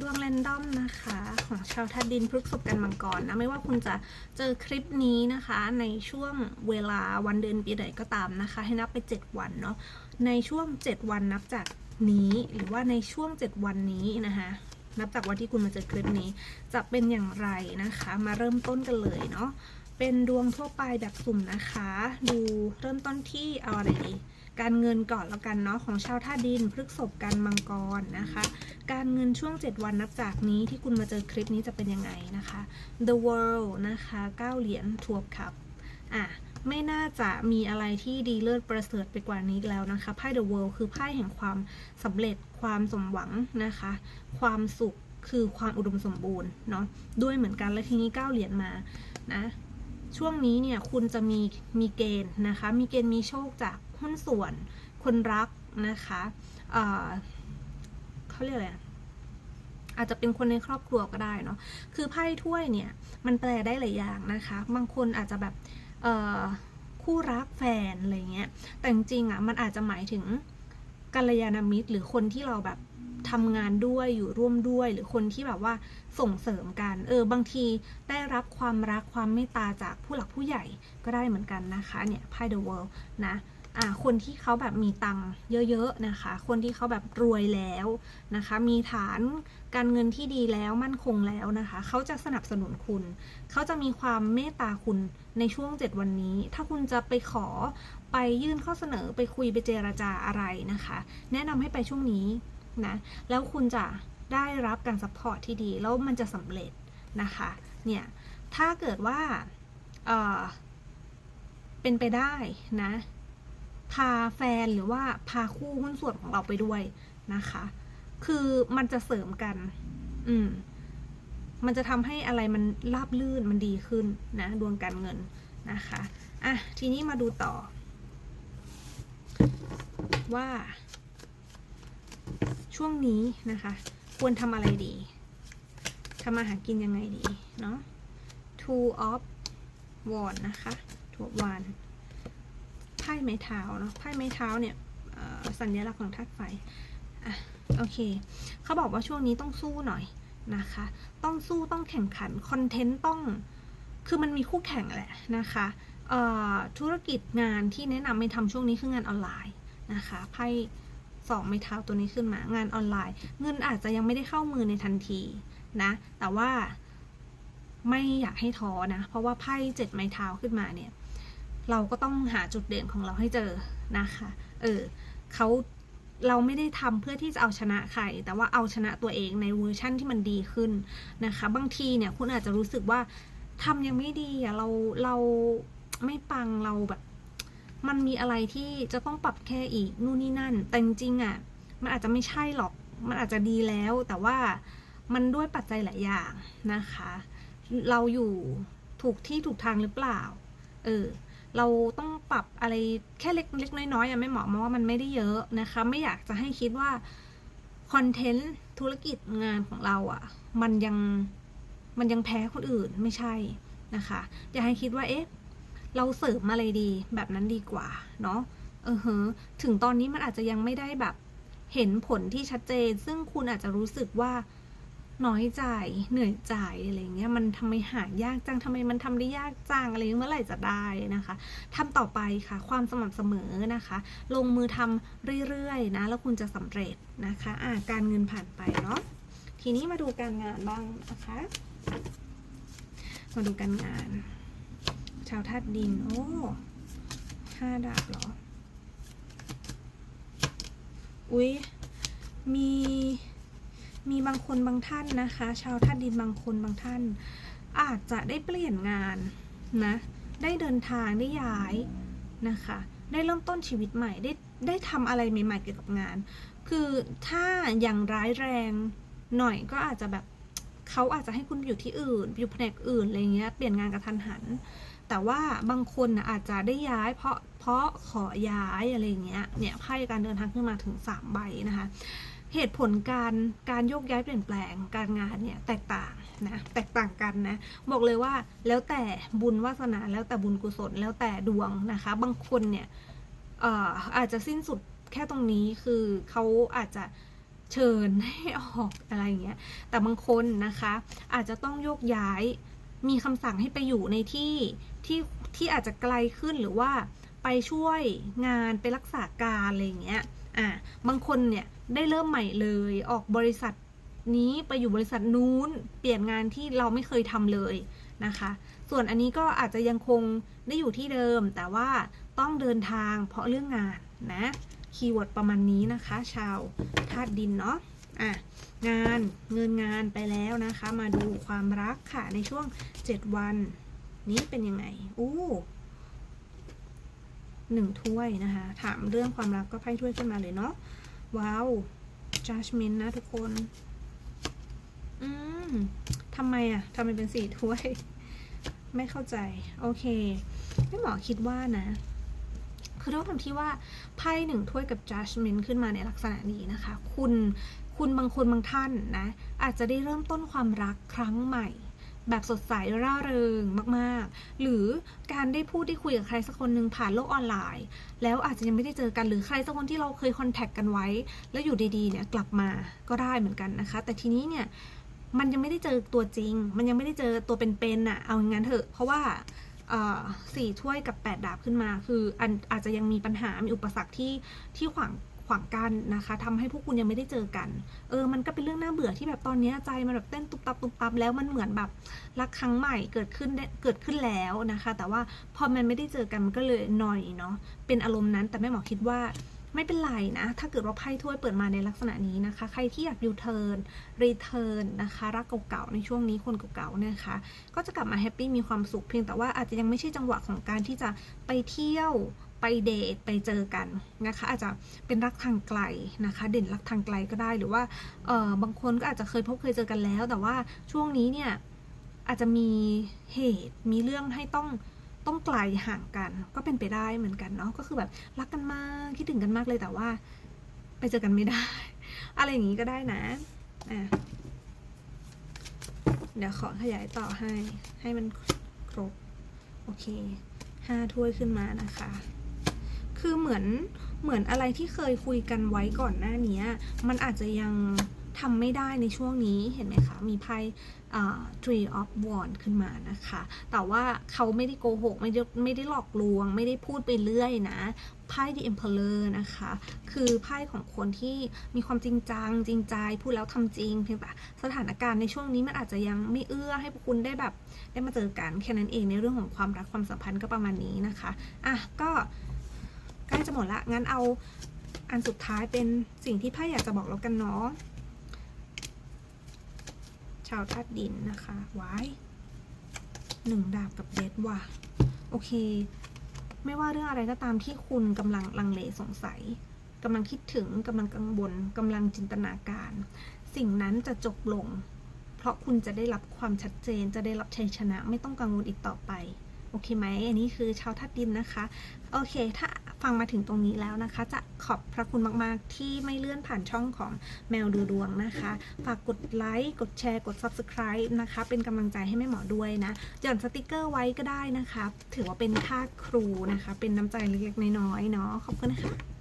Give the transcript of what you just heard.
ดวงแรนดอมนะคะ ของชาวธาตุดินพฤกษบกันมังกรนะ ไม่ว่าคุณจะเจอคลิปนี้นะคะ ในช่วงเวลาวันเดือนปีใดก็ตามนะคะ ให้นับไป 7 วันเนาะในช่วง 7 วันนับจากนี้หรือว่าในช่วง 7 วันนี้นะคะนับจากวันที่คุณมาเจอคลิปนี้ จะเป็นอย่างไรนะคะ มาเริ่มต้นกันเลยเนาะเป็นดวงทั่วไปแบบสุ่มนะคะ ดูเริ่มต้นที่เอาอะไรดี การเงินก่อนแล้วกันเนาะของชาวธาดินพฤกษบกันมังกรนะคะ การเงินช่วง 7 วันนับจากนี้ที่คุณมาเจอคลิปนี้จะเป็นยังไงนะคะ The World นะคะ9เหรียญทวบครับอะไม่น่าจะมีอะไรที่ดีเลิศประเสริฐไปกว่านี้แล้วนะคะไพ่ The World คือไพ่แห่งความสำเร็จความสมหวังนะคะ ความสุขคือความอุดมสมบูรณ์เนาะด้วยเหมือนกันแล้วทีนี้ 9 เหรียญมานะช่วงนี้เนี่ยคุณจะมีมีเกณฑ์นะคะ มีเกณฑ์มีโชคจาก หุ้นส่วน คนรักนะคะเเขาเรียกอะไรอาจจะเป็นคนในครอบครัวก็ได้เนาะ คือไพ่ถ้วยเนี่ยมันแปลได้หลายอย่างนะคะ บางคนอาจจะแบบเออคู่รักแฟนอะไรเงี้ย แต่จริงๆอะมันอาจจะหมายถึงกัลยาณมิตร หรือคนที่เราแบบทำงานด้วยอยู่ร่วมด้วย หรือคนที่แบบว่าส่งเสริมกัน เออบางทีได้รับความรักความเมตตาจากผู้หลักผู้ใหญ่ก็ได้เหมือนกันนะคะเนี่ยไพ่ The World นะ อ่าคนที่เขาแบบมีตังค์เยอะๆนะคะ คนที่เขาแบบรวยแล้วนะคะ มีฐานการเงินที่ดีแล้วมั่นคงแล้วนะคะ เขาจะสนับสนุนคุณ เขาจะมีความเมตตาคุณในช่วง 7 วันนี้ ถ้าคุณจะไปขอไปยื่นข้อเสนอไปคุยไปเจราจาอะไรนะคะ แนะนำให้ไปช่วงนี้นะแล้วคุณจะได้รับการซัพพอร์ตที่ดี แล้วมันจะสำเร็จนะคะเนี่ยถ้าเกิดว่าเออเป็นไปได้นะ พาแฟนหรือว่าพาคู่หุ้นส่วนของเราไปด้วยนะคะ คือมันจะเสริมกัน อืม มันจะทำให้อะไรมันราบลื่นมันดีขึ้นนะดวงการเงินนะคะอะทีนี้มาดูต่อ ว่า ช่วงนี้นะคะ ควรทำอะไรดีทำมาหากินยังไงดี เนาะ two of wand นะคะถูกวาน ไพ่ไม้เท้าเนาะไพ่ไม้เท้าเนี่ยสัญลักษณ์ของธาตุไฟอะโอเคเขาบอกว่าช่วงนี้ต้องสู้หน่อยนะคะ ต้องสู้ต้องแข่งขันคอนเทนต์ต้องคือมันมีคู่แข่งแหละนะคะธุรกิจงานที่แนะนำให้ทำช่วงนี้คืองานออนไลน์นะคะไพ่สองไม้เท้าตัวนี้ขึ้นมางานออนไลน์ เงินอาจจะยังไม่ได้เข้ามือในทันทีนะ แต่ว่าไม่อยากให้ท้อนะ เพราะว่าไพ่เจ็ดไม้เท้าขึ้นมาเนี่ย เราก็ต้องหาจุดเด่นของเราให้เจอนะคะ เออเขาเราไม่ได้ทำเพื่อที่จะเอาชนะใคร แต่ว่าเอาชนะตัวเองในเวอร์ชั่นที่มันดีขึ้นนะคะ บางทีเนี่ยคุณอาจจะรู้สึกว่าทำยังไม่ดีอะเราเราไม่ปังเราแบบ มันมีอะไรที่จะต้องปรับแค่อีกนู่นนี่นั่น แต่จริงๆอะมันอาจจะไม่ใช่หรอก มันอาจจะดีแล้ว แต่ว่ามันด้วยปัจจัยหลายอย่างนะคะ เราอยู่ถูกที่ถูกทางหรือเปล่า เออ เราต้องปรับอะไรแค่เล็กเล็กน้อยๆอะไม่เหมาะมองว่ามันไม่ได้เยอะนะคะ ไม่อยากจะให้คิดว่าคอนเทนต์ธุรกิจงานของเราอะมันยังมันยังแพ้คนอื่นไม่ใช่นะคะ อยากให้คิดว่าเอ๊ะเราเสริมอะไรดีแบบนั้นดีกว่าเนาะเออเฮะถึงตอนนี้มันอาจจะยังไม่ได้แบบเห็นผลที่ชัดเจน ซึ่งคุณอาจจะรู้สึกว่า น้อยใจเหนื่อยใจอะไรเงี้ยมันทำไมหายากจังทำไมมันทำได้ยากจังอะไรเมื่อไหร่จะได้นะคะทำต่อไปค่ะ ความสม่ำเสมอนะคะ ลงมือทำเรื่อยๆนะแล้วคุณจะสำเร็จนะคะอ่าการเงินผ่านไปเนาะทีนี้มาดูการงานบ้างนะคะ มาดูการงาน ชาวธาตุดินโอ้ห้าดาบเหรอ อุ๊ยมี มีบางคนบางท่านนะคะ ชาวธาตุดินบางคนบางท่าน อาจจะได้เปลี่ยนงานนะ ได้เดินทางได้ย้ายนะคะ ได้เริ่มต้นชีวิตใหม่ ได้ได้ทำอะไรใหม่ๆเกี่ยวกับงาน คือถ้าอย่างร้ายแรงหน่อยก็อาจจะแบบเขาอาจจะให้คุณอยู่ที่อื่น อยู่แผนกอื่นอะไรเงี้ย เปลี่ยนงานกระทันหัน แต่ว่าบางคนนะอาจจะได้ย้ายเพราะเพราะขอย้ายอะไรเงี้ย เนี่ยไพ่การเดินทางขึ้นมาถึงสามใบนะคะ เหตุผลการการโยกย้ายเปลี่ยนแปลงการงานเนี่ยแตกต่างนะแตกต่างกันนะบอกเลยว่าแล้วแต่บุญวาสนาแล้วแต่บุญกุศลแล้วแต่ดวงนะคะ บางคนเนี่ยอ่ออาจจะสิ้นสุดแค่ตรงนี้คือเขาอาจจะเชิญให้ออกอะไรอย่างเงี้ยแต่บางคนนะคะอาจจะต้องโยกย้ายมีคำสั่งให้ไปอยู่ในที่ที่ที่อาจจะไกลขึ้นหรือว่าไปช่วยงานไปรักษาการอะไรอย่างเงี้ย อะบางคนเนี่ยได้เริ่มใหม่เลยออกบริษัทนี้ไปอยู่บริษัทนู้น เปลี่ยนงานที่เราไม่เคยทำเลยนะคะ ส่วนอันนี้ก็อาจจะยังคงได้อยู่ที่เดิม แต่ว่าต้องเดินทางเพราะเรื่องงานนะคีย์เวิร์ดประมาณนี้นะคะ ชาวธาตุดินเนาะอะงานเงินงานไปแล้วนะคะ มาดูความรักค่ะในช่วง 7 วัน นี้เป็นยังไง อู้ หนึ่งถ้วยนะคะ ถามเรื่องความรักก็ไพ่ถ้วยขึ้นมาเลยเนาะ ว้าว judgment นะทุกคน อืมทำไมอะทำไมเป็นสี่ถ้วย ไม่เข้าใจ โอเค ไม่หมอคิดว่านะ คือด้วยความที่ว่าไพ่หนึ่งถ้วยกับ judgment ขึ้นมาในลักษณะนี้นะคะ คุณ คุณบางคนบางท่านนะ อาจจะได้เริ่มต้นความรักครั้งใหม่ แบบสดใสร่าเริงมากๆ หรือการได้พูดได้คุยกับใครสักคนหนึ่งผ่านโลกออนไลน์ แล้วอาจจะยังไม่ได้เจอกันหรือใครสักคนที่เราเคยคอนแทคกันไว้ แล้วอยู่ดีๆเนี่ยกลับมาก็ได้เหมือนกันนะคะ แต่ทีนี้เนี่ยมันยังไม่ได้เจอตัวจริง มันยังไม่ได้เจอตัวเป็นๆน่ะ เอางั้นเถอะ เพราะว่าสี่ถ้วยกับแปดดาบขึ้นมา คืออันอาจจะยังมีปัญหา มีอุปสรรคที่ที่ขวาง ขวางกันนะคะทำให้พวกคุณยังไม่ได้เจอกัน เออ มันก็เป็นเรื่องน่าเบื่อที่แบบตอนนี้ใจมันแบบเต้นตุบตับตุบตับแล้วมันเหมือนแบบรักครั้งใหม่เกิดขึ้นเกิดขึ้นแล้วนะคะ แต่ว่าพอมันไม่ได้เจอกันมันก็เลยหน่อยเนาะ เป็นอารมณ์นั้นแต่แม่หมอคิดว่าไม่เป็นไรนะ ถ้าเกิดว่าไพ่ถ้วยเปิดมาในลักษณะนี้นะคะ ใครที่อยากยูเทิร์น รีเทิร์นนะคะ รักเก่าๆ ในช่วงนี้คนเก่าๆเนี่ยนะคะ ก็จะกลับมาแฮปปี้มีความสุขเพียงแต่ว่าอาจจะยังไม่ใช่จังหวะของการที่จะไปเที่ยว ไปเดทไปเจอกันนะคะ อาจจะเป็นรักทางไกลนะคะ เด่นรักทางไกลก็ได้หรือว่าเออบางคนก็อาจจะเคยพบเคยเจอกันแล้ว แต่ว่าช่วงนี้เนี่ยอาจจะมีเหตุมีเรื่องให้ต้องต้องไกลห่างกัน ก็เป็นไปได้เหมือนกันเนาะก็คือแบบรักกันมากคิดถึงกันมากเลยแต่ว่า ไปเจอกันไม่ได้ อะไรอย่างนี้ก็ได้นะอะเดี๋ยวขอขยายต่อให้ให้มันครบ โอเคห้าถ้วยขึ้นมานะคะ คือเหมือนเหมือนอะไรที่เคยคุยกันไว้ก่อนหน้านี้มันอาจจะยังทำไม่ได้ในช่วงนี้เห็นไหมคะ มีไพ่ Tree of Wands ขึ้นมานะคะ แต่ว่าเขาไม่ได้โกหก ไม่ได้ไม่ได้หลอกลวง ไม่ได้พูดไปเรื่อยนะไพ่ The Emperor นะคะ คือไพ่ของคนที่มีความจริงจัง จริงใจพูดแล้วทำจริงเพียงแต่สถานการณ์ในช่วงนี้มันอาจจะยังไม่เอื้อให้พวกคุณได้แบบ ได้มาเจอกันแค่นั้นเองในเรื่องของความรักความสัมพันธ์ก็ประมาณนี้นะคะอะก็ ล้จะหมดละ งั้นเอาอันสุดท้ายเป็นสิ่งที่ไพ่อยากจะบอกแล้วกันเนาะ ชาวธาตุดินนะคะไว้หนึ่งดาบกับเดดว่ะ โอเค ไม่ว่าเรื่องอะไรก็ตามที่คุณกำลังลังเลสงสัยกำลังคิดถึงกำลังกังวลกำลังจินตนาการ สิ่งนั้นจะจบลง เพราะคุณจะได้รับความชัดเจน จะได้รับชัยชนะ ไม่ต้องกังวลอีกต่อไป โอเคไหม อันนี้คือชาวธาตุดินนะคะ โอเค ถ้า ฟังมาถึงตรงนี้แล้วนะคะ จะขอบพระคุณมากๆ ที่ไม่เลื่อนผ่านช่องของแมวดูดวงนะคะ ฝากกดไลค์กดแชร์กด Subscribe นะคะ เป็นกำลังใจให้แม่หมอด้วยนะหย่อนสติกเกอร์ไว้ก็ได้นะคะ ถือว่าเป็นค่าครูนะคะ เป็นน้ำใจเล็กๆน้อยๆเนาะขอบคุณนะคะ